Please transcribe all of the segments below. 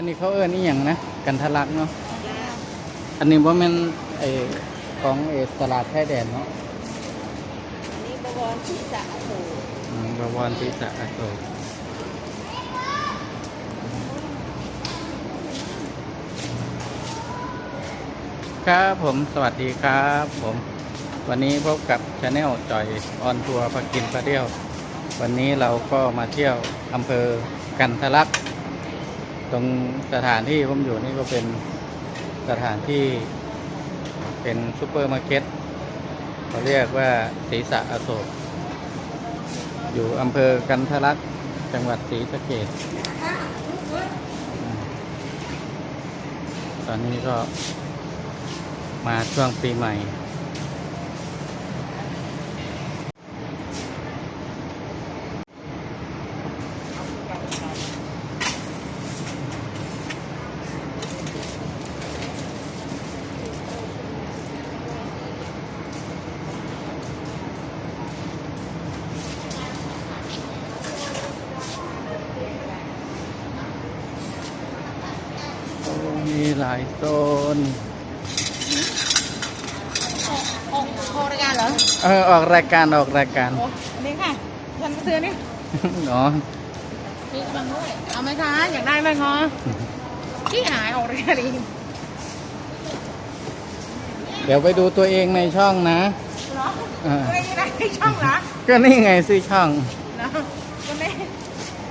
อันนี้เขาเอิ้นนี่อย่างนะ กันทะลักเนาะ อันนี้ว่ามันไอของเออตลาดชายแดนเนาะอันนี้บวรศีรษะโถอืมบวรศีรษะอโศกครับผมสวัสดีครับผม วันนี้พบกับชาแนลจอยออนทัวร์พักกินปลาเดียว วันนี้เราก็มาเที่ยวอำเภอกันทะลัก ตรงสถานที่ผมอยู่นี่ก็เป็นสถานที่เป็นซูเปอร์มาร์เก็ตเขาเรียกว่าศรีษะอโศก อยู่อำเภอกันทะลักจังหวัดศรีสะเกษตอนนี้ก็มาช่วงปีใหม่ โอ้มีหลายโซ นออกออกรายการเหรอเออออกรายการออกรายการโอ้อันนี้ค่ะฉันซื้อนี่เนาะซื้อกำลังด้วยเอาไหมคะอยากได้ไหมคะขี้หายออกรายการอีกเดี๋ยวไปดูตัวเองในช่องนะเหรอไม่ได้ในช่องเหรอก็นี่ไงซื้อช่องนะก็ไม่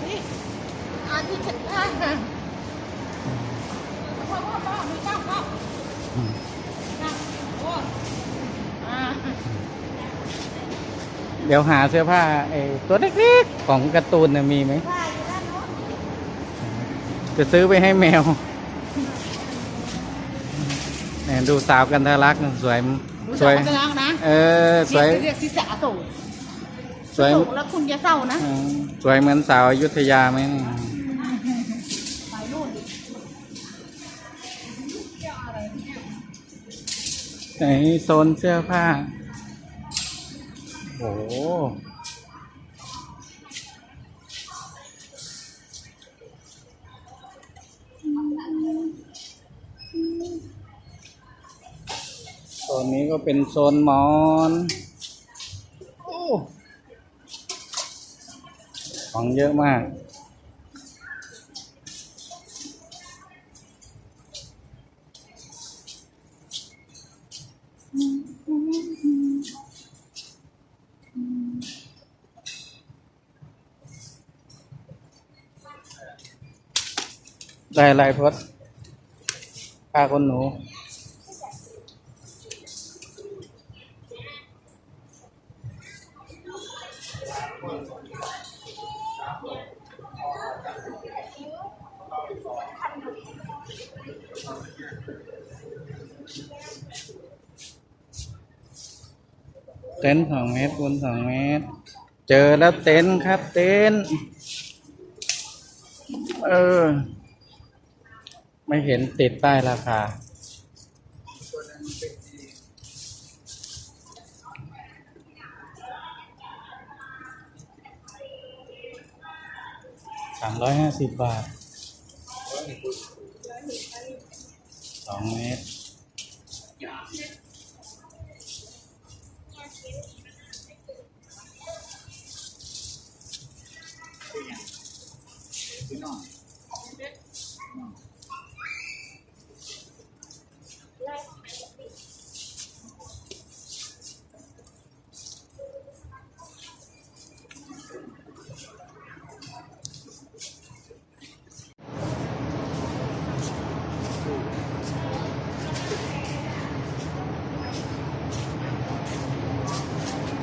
นี่อาที่ฉัน เดี๋ยวหาเสื้อผ้าไอ้ตัวเล็กๆ ของการ์ตูนน่ะมีไหมผ้าอยู่ด้านโน้นจะซื้อไปให้แมวเนี่ยดูสาวกันทะลักสวยรู้สจัวยกกันแล้วนะเออ สวย เรียกศีรษะสูงสวยสูงแล้วคุณจะเศร้านะอืมสวยเหมือนสาวอยุธยาไหมไปนู่นดิไหนโซนเสื้อผ้า โอ้โหโซนนี้ก็เป็นโซนมอนโอ้ของเยอะมาก ได้อะไรพดผ้าคนหนูเต็นท์สองเมตรคูณสองเมตร เจอแล้วเต็นท์ครับเต็นท์เออ ไม่เห็นติดป้ายราคา สามร้อยห้าสิบบาท สองเมตร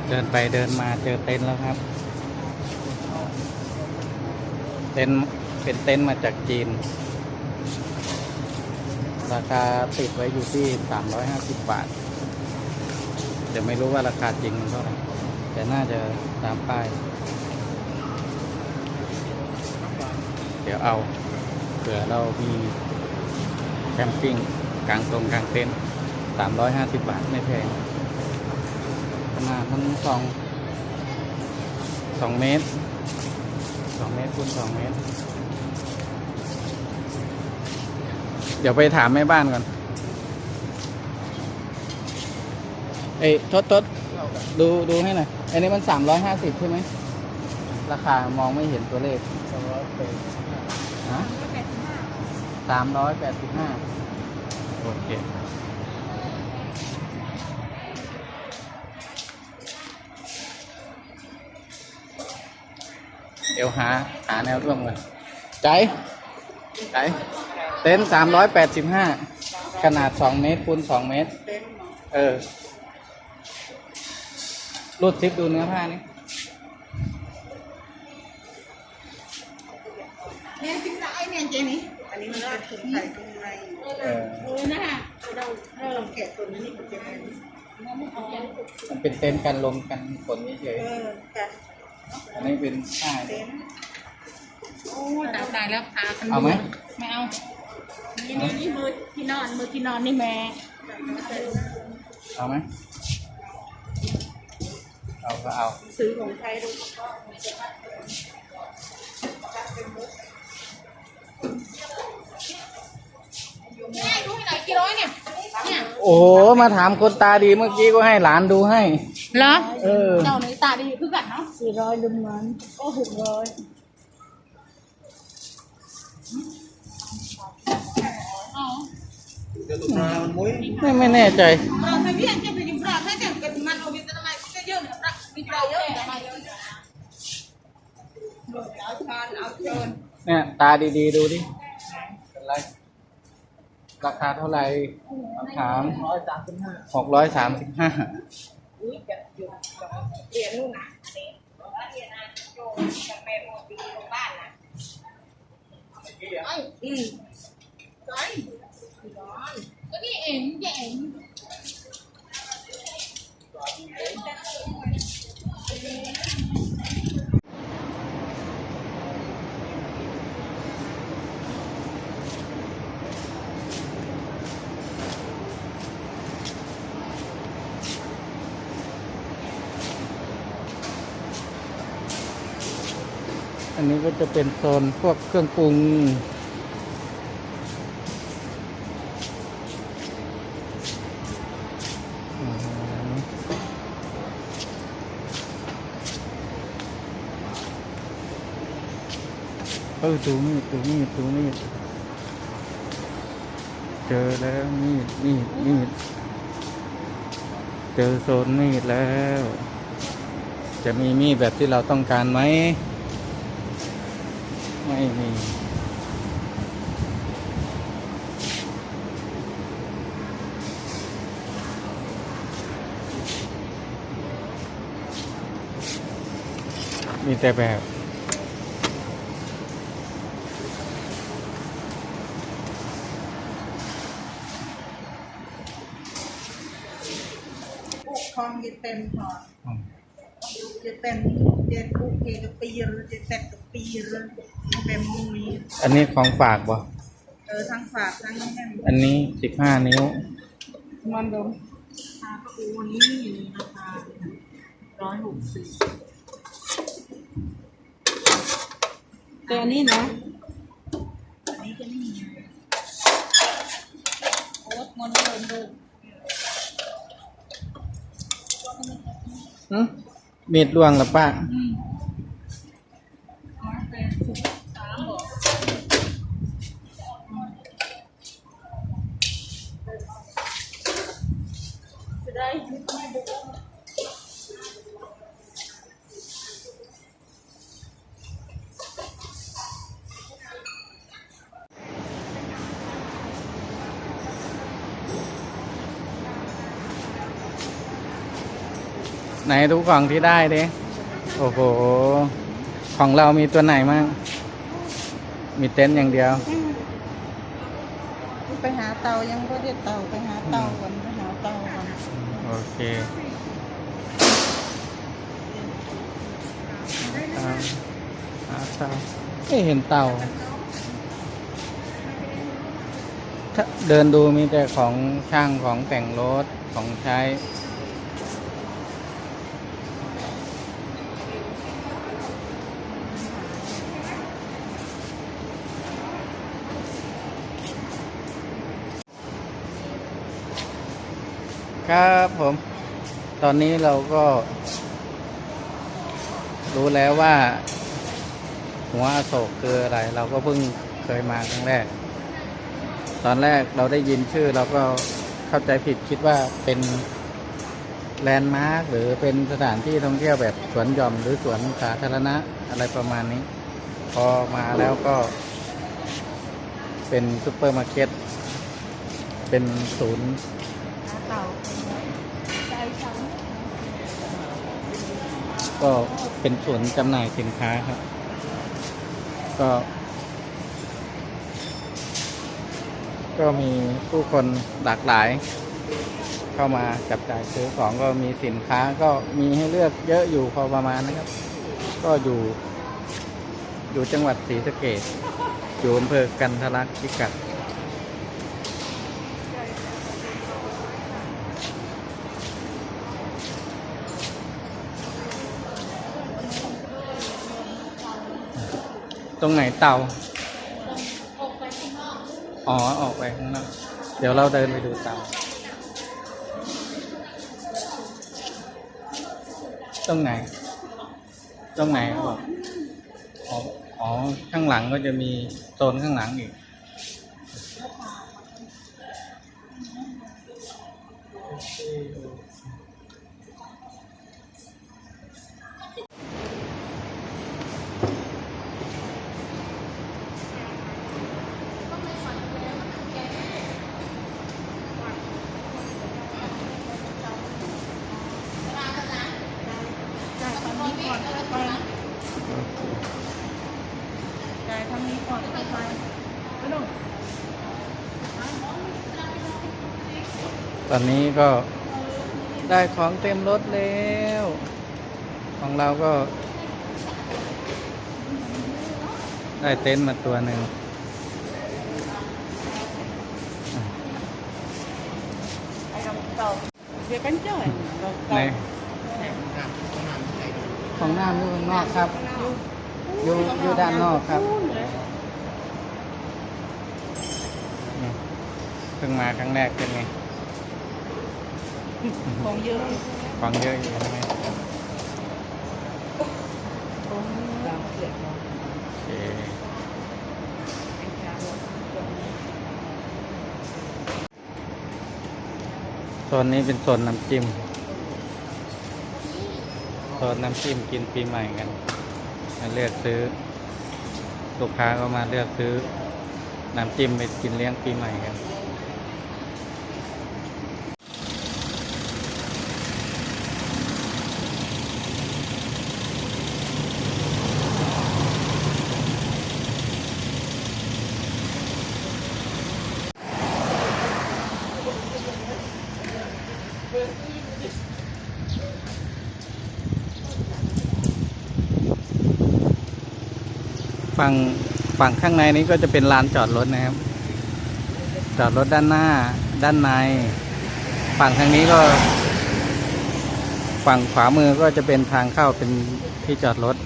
เดินไปเดินมาเจอเต็นท์แล้วครับ เต็นท์เป็นเต็นท์มาจากจีน ราคาติดไว้อยู่ที่ 350 บาทแต่ไม่รู้ว่าราคาจริงเท่าไหร่แต่น่าจะตามป้าย เดี๋ยวเอาเผื่อเรามีแคมปิ้งกลางตรงกลางเต็นท์350 บาทไม่แพง ขนาดทั้งสองสองเมตรสองเมตรคูณสองเมตร เดี๋ยวไปถามแม่บ้านก่อน เอ้ยทดทดดูดูให้หน่อย อันนี้มันสามร้อยห้าสิบใช่ไหม ราคามองไม่เห็นตัวเลขสองร้อยแปดฮะสามร้อยแปดสิบห้าโอเค เดี๋ยวหาหาแนวร่วมกันใจใจเต็นสามร้อยแปดสิบห้าขนาดสองเมตรคูณสองเมตร เออรูดซิปดูเนื้อผ้านี่เนี่ยจริงๆไอ้เนี่ยเจนี่อันนี้มันเป็นถุงใส่ถุงในเออเออนะฮะเราถ้าเราแกะตัวนี้มันจะเป็นมันเป็นเต็นท์กันลมกันฝนเฉยเออแกะๆ อันนี้เป็นผ้าเต็นท์โอ้ยตายตายแล้วพากันเอาไหมไม่เอา นี่นี่นี่มือที่นอนมือที่นอนนี่แม่เอาไหมเอาก็เอา ซื้อของใช้ดูนี่ดูให้หน่อยกี่ร้อยเนี่ยเนี่ยโอ้โหมาถามคนตาดีเมื่อกี้ก็ให้หลานดูให้ เหรอ เออเจ้าในตาดีคือกันเนาะสี่ร้อยลุมมันโอ้หกร้อยอ๋อไม่ไม่แน่ใจ เราไม่เพี้ยนแค่เป็นปลาแค่แต่กันมันเอาไปทำไมก็เยอะเนี่ยปลามีปลาเยอะทำไมเยอะเอาชานเอาเชิญเนี่ยตาดีๆดูดิเป็นไร ราคาเท่าไหร่ถามร้อยสามสิบห้าหกร้อยสามสิบห้า อุ้ยจะอยู่เรียนนู่นนะอันนี้เรียนนะโยมจะไปหมดปีโรงบ้านนะไอ้อืมไอ้ก็นี่เองแย่เอง นี้ก็จะเป็นโซนพวกเครื่องปรุง เออดูมีดดูมีดดูมีดเจอแล้วมีดมีดมีดเจอโซนมีดแล้ว จะมีมีดแบบที่เราต้องการไหม ไม่มีมีแต่แบบปลูกคลองจะเต็มพออืมจะเต็มจะปลูกเกกับปีหรือจะเต็มกับปีหรือจะเป็นมุ้งนี้ อันนี้ของฝากบ่เออทั้งฝากทั้งน้ำแข็งอันนี้สิบห้านิ้ว มันดมชาปูวันนี้ราคาร้อยหกสิบแต่อันนี้นะอันนี้จะไม่มีโอ้เงินเดินเดินหึมีดล่วงหรือป้าอืมร้อยแปดสิบสามบอก ได้ไม่บุกของที่ได้ดิ โอ้โห ของเรามีตัวไหนมั่งมีเต็นท์อย่างเดียว ไปหาเตายังก็ได้เตาไปหาเตาก่อน ตาก่อนโอเคเตาหาเตาไม่เห็นเตาถ้าเดินดูมีแต่ของช่างของแต่งรถของใช้ ครับผม ตอนนี้เราก็ รู้แล้วว่า หัวอโศกคืออะไร เราก็เพิ่งเคยมาครั้งแรก ตอนแรกเราได้ยินชื่อเราก็เข้าใจผิดคิดว่าเป็นแลนด์มาร์คหรือเป็นสถานที่ท่องเที่ยวแบบสวนหย่อมหรือสวนสาธารณะอะไรประมาณนี้ พอมาแล้วก็ เป็นซุปเปอร์มาร์เก็ตเป็นศูนย์ เต่าใจสัง ก็เป็นศูนจำหน่ายสินค้าครับ ก็ ก็มีผู้คนหลากหลาย เข้ามาจับจ่ายซื้อของก็มีสินค้าก็มีให้เลือกเยอะอยู่พอประมาณนะครับ ก็อยู่ อยู่จังหวัดศรีสะเกษอยู่อำเภอกันทะลักพิกัด รงไหนเตาอ๋อ ออกไปข้างนอก เดี๋ยวเราเดินไปดูเตา ตรงไหน ตรงไหนบอกอ๋ออ๋อ ข้างหลังก็จะมีโซนข้างหลังอีก ทางนี้ก่อนค่อยไปไม่ต้องตอนนี้ก็ได้ของเต็มรถแล้ว ของเราก็ ได้เต็นท์มาตัวหนึ่งไอ้ดำเต่าเดี๋ยวกันเจ้าไอ้ดำในของน้ำอยู่ข้างนอกครับ อยู่อยู่ด้านนอกครับนี่เพิ่งมาครั้งแรกเป็นไง ของเยอะของเยอะอยู่ใช่ไหมของเราเกิดของโอเคไอ้ชาบอกโซนนี้เป็นโซนน้ำจิ้มโซนน้ำจิ้มกินปีใหม่กัน มาเลือกซื้อ ลูกค้าก็มาเลือกซื้อน้ำจิ้มไปกินเลี้ยงปีใหม่กัน ฝั่งฝั่งข้างในนี้ก็จะเป็นลานจอดรถนะครับ จอดรถด้านหน้า ด้านใน ฝั่งทางนี้ก็ ฝั่งขวามือก็จะเป็นทางเข้าเป็นที่จอดรถ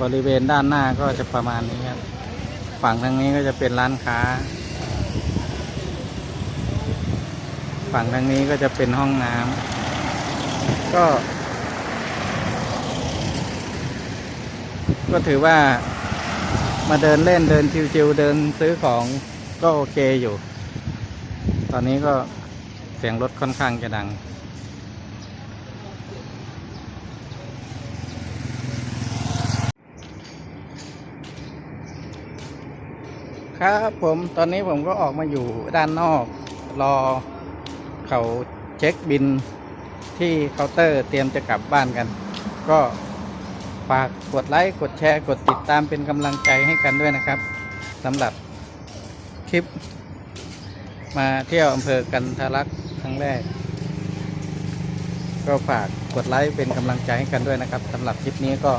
บริเวณด้านหน้าก็จะประมาณนี้ครับ ฝั่งทางนี้ก็จะเป็นร้านค้า ฝั่งทางนี้ก็จะเป็นห้องน้ำก็ ก็ถือว่ามาเดินเล่นเดินชิวๆเดินซื้อของก็โอเคอยู่ ตอนนี้ก็เสียงรถค่อนข้างจะดัง ครับผมตอนนี้ผมก็ออกมาอยู่ด้านนอก รอเขาเช็คบินที่เคาน์เตอร์เตรียมจะกลับบ้านกัน ก็ ฝากกดไลค์ กดแชร์ กดติดตามเป็นกำลังใจให้กันด้วยนะครับสำหรับคลิป มาเที่ยวอำเภอกันทะลักครั้งแรก ก็ฝากกดไลค์เป็นกำลังใจให้กันด้วยนะครับสำหรับคลิปนี้ก็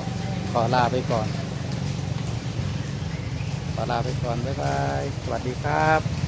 ขอลาไปก่อน ขอลาไปก่อน บ๊ายบาย สวัสดีครับ